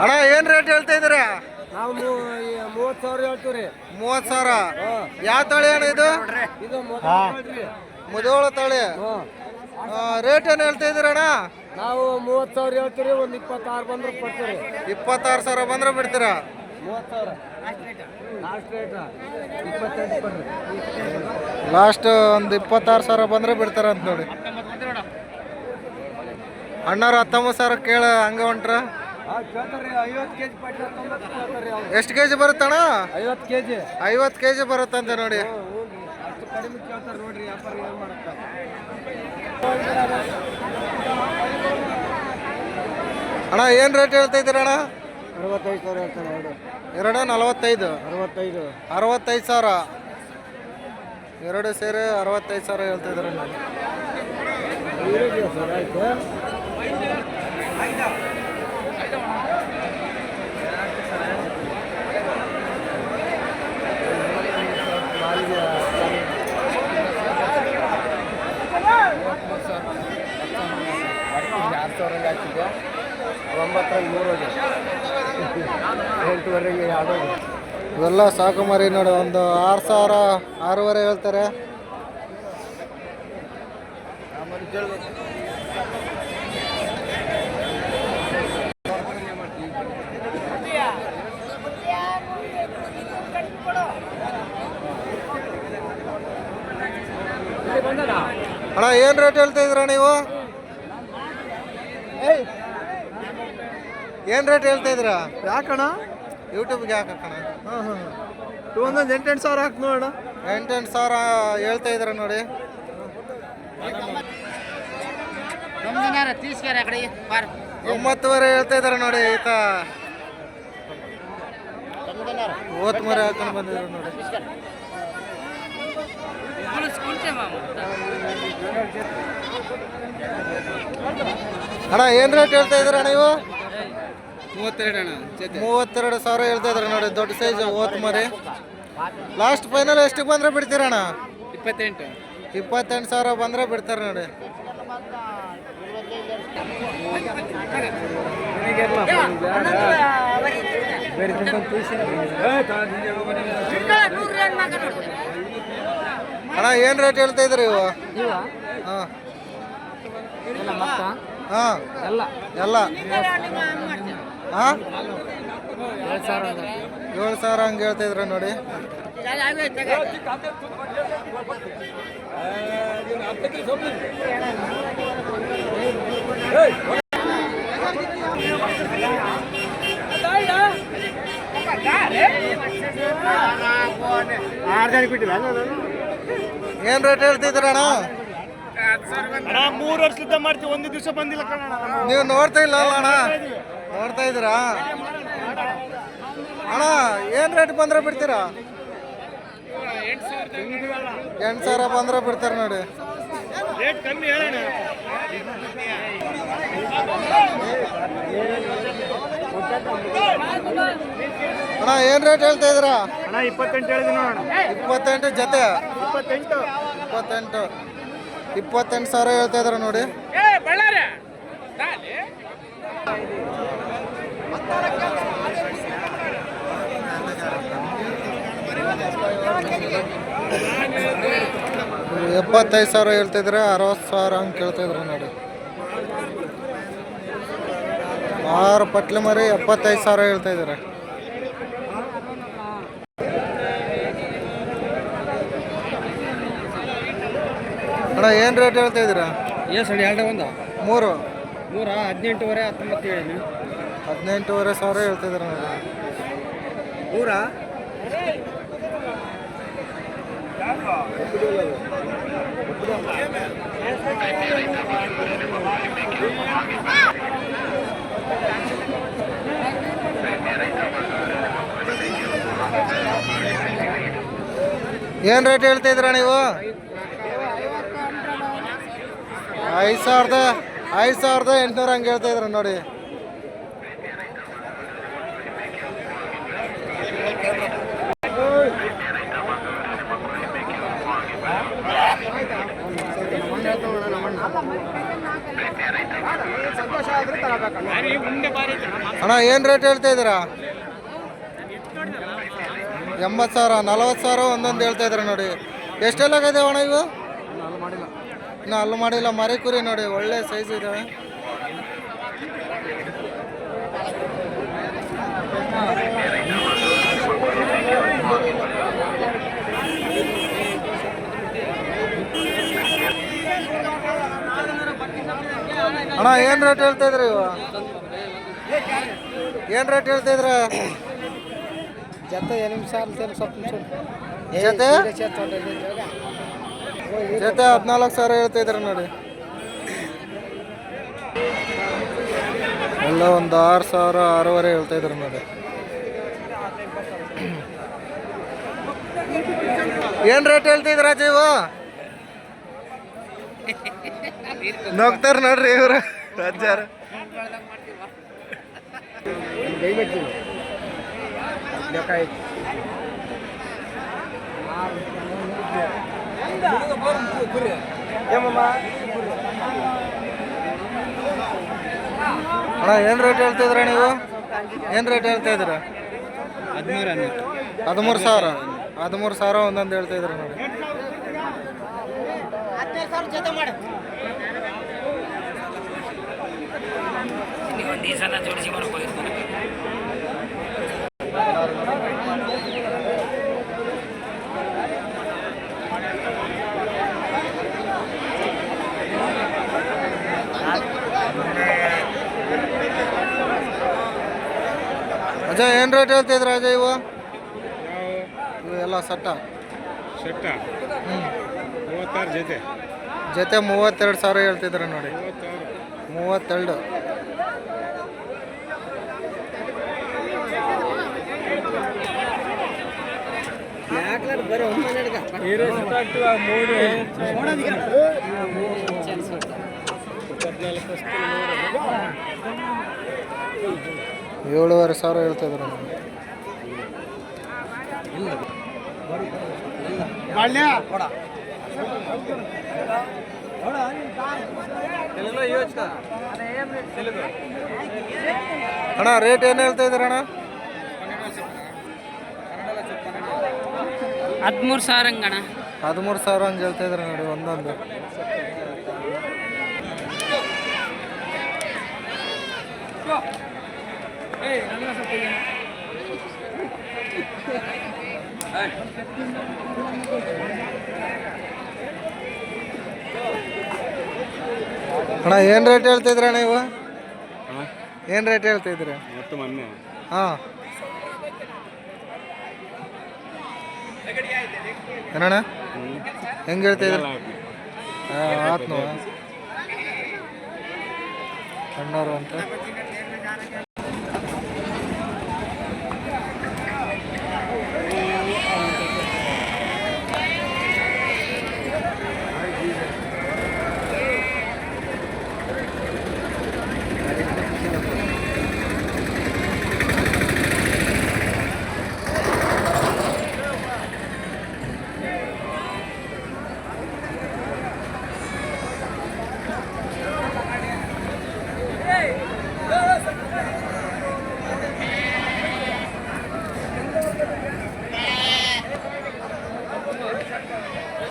ಅಣ್ಣ ಏನ್ ರೇಟ್ ಹೇಳ್ತಾ ಇದ್ದೀರಾ? ನಾವು ಮೂವತ್ತು ಸಾವಿರ ಹೇಳ್ತೀವಿ ರೀ ಮೂವತ್ ಸಾವಿರ ಯಾವ ತಳಿ ಅಣ್ಣ ಇದು? ಮುದೋಳ ತಳಿ. ರೇಟ್ ಏನ್ ಹೇಳ್ತಾ ಇದ್ದೀರ ಅಣ್ಣ? ನಾವು ಮೂವತ್ತು ಸಾವಿರ ಹೇಳ್ತೀವಿ ಒಂದು ಇಪ್ಪತ್ತಾರು ಬಂದ್ರೆ ಕೊಡ್ತೀವಿ ಇಪ್ಪತ್ತಾರು ಸಾವಿರ ಬಂದ್ರೆ ಬಿಡ್ತೀರಾ? ಮೂವತ್ತು ಸಾವಿರ. ಲಾಸ್ಟ್ ಒಂದು ಇಪ್ಪತ್ತಾರು ಸಾವಿರ ಬಂದ್ರೆ ಬಿಡ್ತಾರ ಅಂತ ನೋಡಿ. ಅಣ್ಣವ್ರು ಹತ್ತೊಂಬತ್ತು ಸಾವಿರ ಕೇಳ ಹಂಗ ಹೊಂಟ್ರ? ಎಷ್ಟು ಕೆ ಜಿ ಬರುತ್ತಣ್ಣ? ಐವತ್ತು ಕೆ ಜಿ ಐವತ್ತು ಕೆ ಜಿ ಬರುತ್ತಂತೆ ನೋಡಿ. ಅಣ್ಣ, ಏನು ರೇಟ್ ಹೇಳ್ತಾ ಇದ್ದೀರ ಅಣ್ಣ ಅರವತ್ತೈದು ಸಾವಿರ ಹೇಳ್ತಾರೆ ಎರಡು ಎರಡು ನಲವತ್ತೈದು ಅರವತ್ತೈದು ಅರವತ್ತೈದು ಸಾವಿರ ಎರಡು ಸೇರಿ ಅರವತ್ತೈದು ಸಾವಿರ ಹೇಳ್ತಾ ಇದ್ದಾರೆ ಸರ್ ಆಯಿತು ಆರು ಸಾವಿರ ಹಾಕಿದ್ದೆ ಒಂಬತ್ತರಲ್ಲಿ ಮೂರು ಎಂಟುವರೆಗೆ ಇವೆಲ್ಲ ಸಾಕು ಮರಿ ನೋಡಿ, ಒಂದು ಆರು ಸಾವಿರ ಆರೂವರೆ ಹೇಳ್ತಾರೆ. ಅಣ್ಣ, ಏನು ರೇಟ್ ಹೇಳ್ತಾ ಇದ್ರ ನೀವು ಏನು ರೇಟ್ ಹೇಳ್ತಾ ಇದ್ದೀರಾ? ಯಾಕಣ ಯೂಟ್ಯೂಬ್ಗೆ ಯಾಕಣ ಹಾಂ ಹಾಂ ಒಂದೊಂದು ಎಂಟೆಂಟು ಸಾವಿರ ಹಾಕಿ ನೋಡೋಣ. ಎಂಟೆಂಟು ಸಾವಿರ ಹೇಳ್ತಾ ಇದ್ರ ನೋಡಿ. ಒಂಬತ್ತುವರೆ ಹೇಳ್ತಾ ಇದ್ದಾರೆ ನೋಡಿ ಈತ. ಓತ್ ಮರಿ ಹಾಕೊಂಡು ಬಂದಿದ್ರು ನೋಡಿ. ಅಣ್ಣ ಏನು ರೇಟ್ ಹೇಳ್ತಾ ಇದ್ದೀರಾ ನೀವು? ಮೂವತ್ತೆರಡು ಅಣ್ಣ ಮೂವತ್ತೆರಡು ಸಾವಿರ ಹೇಳ್ತಾ ಇದ್ದಾರೆ ನೋಡಿ ದೊಡ್ಡ ಸೈಜ್ ಓತ್ ಮರಿ. ಲಾಸ್ಟ್ ಫೈನಲ್ ಎಷ್ಟು ಬಂದ್ರೆ ಬಿಡ್ತೀರಣ್ಣ ಇಪ್ಪತ್ತೆಂಟು. ಇಪ್ಪತ್ತೆಂಟು ಸಾವಿರ ಬಂದ್ರೆ ಬಿಡ್ತಾರೆ ನೋಡಿ. ಅಣ್ಣ ಏನು ರೇಟ್ ಹೇಳ್ತಾ ಇದ್ರಿ ಇವು? ಹಾಂ. ಹಾಂ. ಎಲ್ಲ. ಎಲ್ಲ. ಹಾಂ ಏಳು ಸಾವಿರ ಹಂಗೆ ಹೇಳ್ತಾ ಇದ್ರ ನೋಡಿ. ಏನ್ ರೇಟ್ ಹೇಳ್ತಿದ್ರ ಅಣ್ಣ? ಅಣ್ಣ ಮೂರು ವರ್ಷದಿಂದ ಮಾಡ್ತೀವಿ ಒಂದು ದಿವಸ ಬಂದಿಲ್ಲ ಕಣ ನೀವು ನೋಡ್ತಾ ಇಲ್ಲ ಅಲ್ಲ ಅಣ್ಣ. ನೋಡ್ತಾ ಇದ್ದೀರಾ? ಅಣ್ಣ ಏನು ರೇಟ್ ಬಂದ್ರೆ ಬಿಡ್ತೀರಾ? ಎಂಟು ಸಾವಿರ ಬಂದ್ರೆ ಬಿಡ್ತಾರೆ ನೋಡಿ. ರೇಟ್ ಕಮ್ಮಿ ಹೇಳೋಣ ಅಣ್ಣ ಏನು ರೇಟ್ ಹೇಳ್ತಾ ಇದ್ದೀರಾ? ಅಣ್ಣ ಇಪ್ಪತ್ತೆಂಟು ಹೇಳಿದ್ವಿ ನೋಡೋಣ ಇಪ್ಪತ್ತೆಂಟು ಜೊತೆ? ಇಪ್ಪತ್ತೆಂಟು. ಇಪ್ಪತ್ತೆಂಟು. ಇಪ್ಪತ್ತೆಂಟು ಸಾವಿರ ಹೇಳ್ತಾ ಇದ್ದಾರೆ ನೋಡಿ. ಎಪ್ಪತ್ತೈದು ಸಾವಿರ ಹೇಳ್ತಾ ಇದ್ರೆ ಅರವತ್ತು ಸಾವಿರ ಹಂಗೆ ಕೇಳ್ತಾ ಇದ್ರು ನೋಡಿ. ಆರು ಪಟ್ಲಿ ಮರಿ ಎಪ್ಪತ್ತೈದು ಸಾವಿರ ಹೇಳ್ತಾ ಇದ್ದಾರೆ. ಅಣ್ಣ ಏನು ರೇಟ್ ಹೇಳ್ತಾ ಇದ್ದೀರಾ? ಏನು ಸರಿ ಎರಡು ಒಂದು? ಮೂರು. ಮೂರಾ? ಹದಿನೆಂಟುವರೆ ಹತ್ತೊಂಬತ್ತು ಹೇಳಿ. ಹದಿನೆಂಟೂವರೆ ಸಾವಿರ ಹೇಳ್ತಿದ್ದಾರೆ ಊರ? ಏನು ರೇಟ್ ಹೇಳ್ತಿದ್ರ ನೀವು? ಐದು ಸಾವಿರದ ಐದು ಸಾವಿರದ ಎಂಟುನೂರ ಹಂಗೆ ಹೇಳ್ತಾ ಇದ್ರ ನೋಡಿ. ಅಣ್ಣ, ಏನು ರೇಟ್ ಹೇಳ್ತಾ ಇದ್ದೀರಾ? ಎಂಬತ್ತು ಸಾವಿರ, ನಲ್ವತ್ತು ಸಾವಿರ ಒಂದೊಂದು ಹೇಳ್ತಾ ಇದ್ರ ನೋಡಿ. ಎಷ್ಟೆಲ್ಲಾಗದೆ ಅಣ್ಣ ಇವು? ಇನ್ನು ಅಲ್ಲಿ ಮಾಡಿಲ್ಲ, ಮರಿ ಕುರಿ ನೋಡಿ, ಒಳ್ಳೆ ಸೈಜ್ ಇದ್ದಾವೆ ಅಣ್ಣ ಏನು ರೇಟ್ ಹೇಳ್ತಾ ಇದ್ರಿ ಏನ್ ಏನು ರೇಟ್ ಹೇಳ್ತಾ ಇದ್ರ? ಜೊತೆ ನಿಮಿಷ ಸ್ವಲ್ಪ ಜೊತೆ? ಜೊತೆ ಹದಿನಾಲ್ಕು ಸಾವಿರ ಹೇಳ್ತಾ ಇದ್ರ ನೋಡಿ. ಎಲ್ಲ ಒಂದು ಆರು ಸಾವಿರ ಆರೂವರೆ ಹೇಳ್ತಾ ಇದ್ರ ನೋಡಿ. ಏನು ರೇಟ್ ಹೇಳ್ತಿದ್ರ ಇವು ನಗ್ತಾರ ನೋಡ್ರಿ ಇವರು. ರಾಜ್ಯಾರ ಅಣ್ಣ ಏನು ರೇಟ್ ಹೇಳ್ತಿದ್ರ ನೀವು? ಏನು ರೇಟ್ ಹೇಳ್ತಾ ಇದ್ರ ಹದಿಮೂರು ಹದಿಮೂರು ಸಾವಿರ. ಹದಿಮೂರು ಸಾವಿರ ಒಂದೊಂದು ಹೇಳ್ತಾ ಇದ್ರ ನೋಡಿ. ಅಜಯ್ ಏನು ರೇಟ್ ಹೇಳ್ತಿದ್ರ ಅಜಯ್ ಇವು? ಇವು ಎಲ್ಲ ಸಟ್ಟ? ಸಟ್ಟ. ಮೂವತ್ತಾರು ಜೊತೆ. ಜೊತೆ ಮೂವತ್ತೆರಡು ಸಾವಿರ ಹೇಳ್ತಿದ್ರು ನೋಡಿ. ಮೂವತ್ತಾರು ಮೂವತ್ತೆರಡು. ಏಳುವರೆ ಸಾವಿರ ಹೇಳ್ತಿದ್ರು ನೋಡಿ. ಅಣ್ಣ ರೇಟ್ ಏನು ಹೇಳ್ತಾ ಇದ್ದೀರ ಅಣ್ಣ? ಹದಿಮೂರು ಸಾವಿರ ಹಂಗಣ ಹದಿಮೂರು ಸಾವಿರ ಹಂಗೆ ಹೇಳ್ತಾ ಇದ್ದಾರೆ ನೋಡಿ ಒಂದೊಂದು. ಅಣ್ಣ ಏನು ರೇಟ್ ಹೇಳ್ತಿದ್ರ ನೀವು? ಏನು ರೇಟ್ ಹೇಳ್ತಿದ್ರ? ಹಾಂ. ಏನಣ್ಣ? ಹೆಂಗೆ ಹೇಳ್ತಿದ್ರಿ? ಆತ್ನು ಅಣ್ಣವ್ರು ಅಂತ.